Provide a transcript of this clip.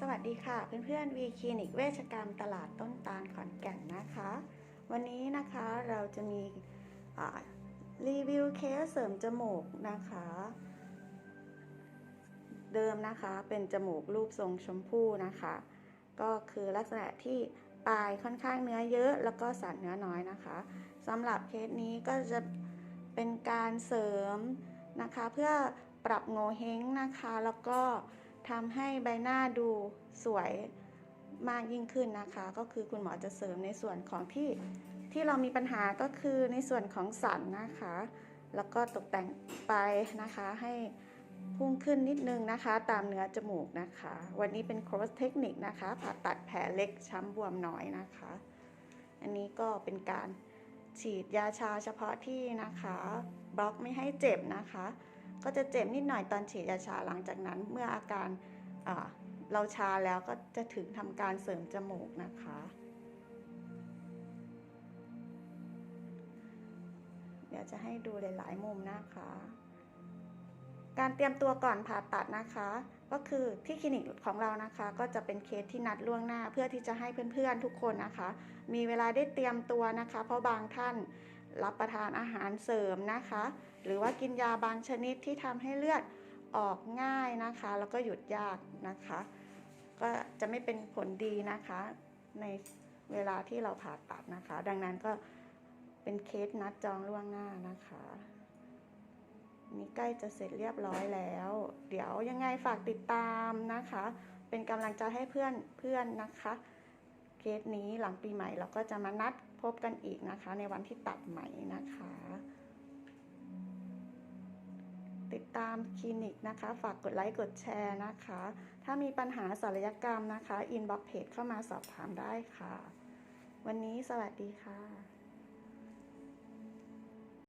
สวัสดีค่ะเพื่อนๆวีคลินิกเวชกรรมตลาดต้นตาลขอนแก่นนะคะ วันนี้นะคะเราจะมีรีวิวเคสเสริมจมูกนะคะ เดิมนะคะเป็นจมูกรูปทรงชมพู่นะคะ ก็คือลักษณะที่ปลายค่อนข้างเนื้อเยอะ แล้วก็สันเนื้อน้อยนะคะสำหรับเคสนี้ก็จะเป็นการเสริมนะคะ เพื่อปรับโงเห้งนะคะแล้วก็ ทำให้ใบหน้าดูสวยมากยิ่งขึ้นนะคะ ก็คือคุณหมอจะเสริมในส่วนของที่ที่เรามีปัญหาก็คือในส่วนของสันนะคะ แล้วก็ตกแต่งไปนะคะให้พุ่งขึ้นนิดนึงนะคะ ตามเนื้อจมูกนะคะ วันนี้เป็นครอสเทคนิคนะคะผ่าตัดแผลเล็กช้ำบวมน้อยนะคะ อันนี้ก็เป็นการฉีดยาชาเฉพาะที่นะคะ บล็อกไม่ให้เจ็บนะคะ ก็จะเจ็บนิดหน่อยตอนฉีดยาชาหลังจากนั้นเมื่ออาการเราชาแล้วก็จะถึงทำการเสริมจมูกนะคะ เดี๋ยวจะให้ดูหลาย ๆ มุมนะคะ การเตรียมตัวก่อนผ่าตัดนะคะ ก็คือที่คลินิกของเรานะคะ ก็จะเป็นเคสที่นัดล่วงหน้า เพื่อที่จะให้เพื่อน ๆ ทุกคนนะคะ มีเวลาได้เตรียมตัวนะคะ เพราะบางท่าน รับประทานอาหารเสริมนะคะ หรือว่ากินยาบางชนิดที่ทำให้เลือดออกง่ายนะคะ แล้วก็หยุดยากนะคะ ก็จะไม่เป็นผลดีนะคะ ในเวลาที่เราผ่าตัดนะคะ ดังนั้นก็เป็นเคสนัดจองล่วงหน้านะคะนี่ใกล้จะเสร็จเรียบร้อยแล้ว เดี๋ยวยังไงฝากติดตามนะคะ เป็นกำลังใจให้เพื่อนเพื่อนนะคะ สนี้หลังปีใหม่เราก็จะมานัดพบกันอีกนะคะ ในวันที่ตัดใหม่นะคะ ติดตามคลินิกนะคะ ฝากกดไลค์กดแชร์นะคะ ถ้ามีปัญหาศัลยกรรมนะคะอินบ็อกเพจเข้ามาสอบถามได้ค่ะ วันนี้สวัสดีค่ะ